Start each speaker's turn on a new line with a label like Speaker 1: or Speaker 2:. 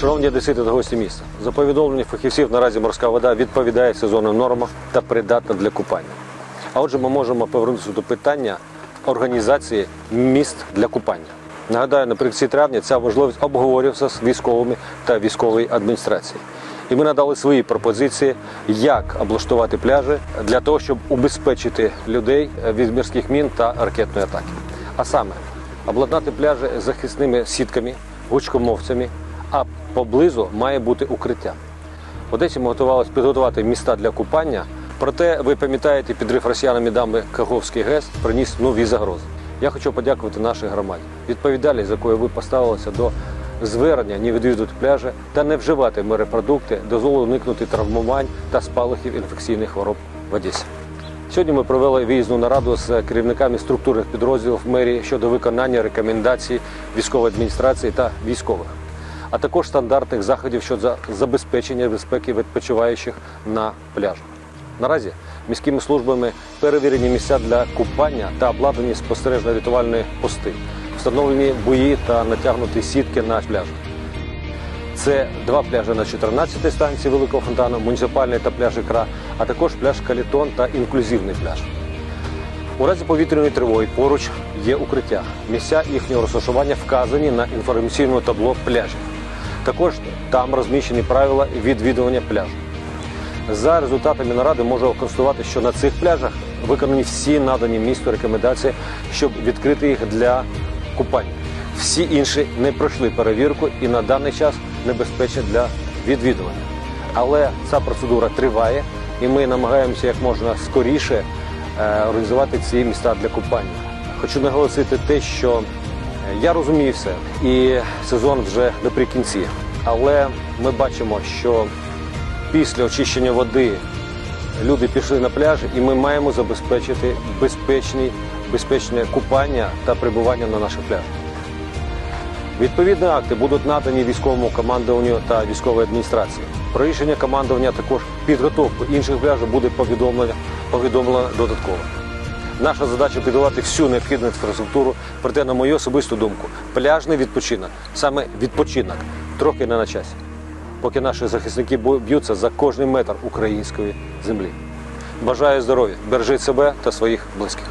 Speaker 1: Шановні одесити та гості міста, за повідомленням фахівців, наразі морська вода відповідає сезонним нормам та придатна для купання. А отже, ми можемо повернутися до питання організації міст для купання. Нагадаю, наприкінці травня ця важливість обговорювався з військовими та військовою адміністрацією. І ми надали свої пропозиції, як облаштувати пляжі для того, щоб убезпечити людей від морських мін та ракетної атаки. А саме обладнати пляжі захисними сітками, гучкомовцями, а поблизу має бути укриття. В Одесі ми готувалися підготувати міста для купання, проте ви пам'ятаєте, підрив росіянами дамби Каховський ГЕС приніс нові загрози. Я хочу подякувати нашій громаді, відповідальність, за якою ви поставилися до звернення не відвідувати пляжі та не вживати морепродукти, дозволить уникнути травмувань та спалахів інфекційних хвороб в Одесі. Сьогодні ми провели виїзну нараду з керівниками структурних підрозділів мерії щодо виконання рекомендацій військової адміністрації та військових, а також стандартних заходів щодо забезпечення безпеки відпочиваючих на пляжах. Наразі міськими службами перевірені місця для купання та обладнані спостережно-рятувальні пости, встановлені бої та натягнуті сітки на пляжах. Це два пляжі на 14-й станції Великого фонтану, муніципальний та пляж Ікра, а також пляж Калітон та інклюзивний пляж. У разі повітряної тривоги поруч є укриття. Місця їхнього розташування вказані на інформаційному табло пляжів. Також там розміщені правила відвідування пляжу. За результатами наради можу констатувати, що на цих пляжах виконані всі надані місту рекомендації, щоб відкрити їх для купання. Всі інші не пройшли перевірку і на даний час небезпечні для відвідування. Але ця процедура триває, і ми намагаємося як можна скоріше е, організувати ці міста для купання. Хочу наголосити те, що я розумію все, і сезон вже наприкінці. Але ми бачимо, що після очищення води люди пішли на пляж, і ми маємо забезпечити безпечні, безпечне купання та перебування на наших пляжах. Відповідні акти будуть надані військовому командуванню та військовій адміністрації. Про рішення командування також підготовку інших пляжів буде повідомлено, повідомлено додатково. Наша задача підготувати всю необхідну інфраструктуру, проте, на мою особисту думку, пляжний відпочинок, саме відпочинок, трохи не на часі, поки наші захисники б'ються за кожний метр української землі. Бажаю здоров'я, бережіть себе та своїх близьких.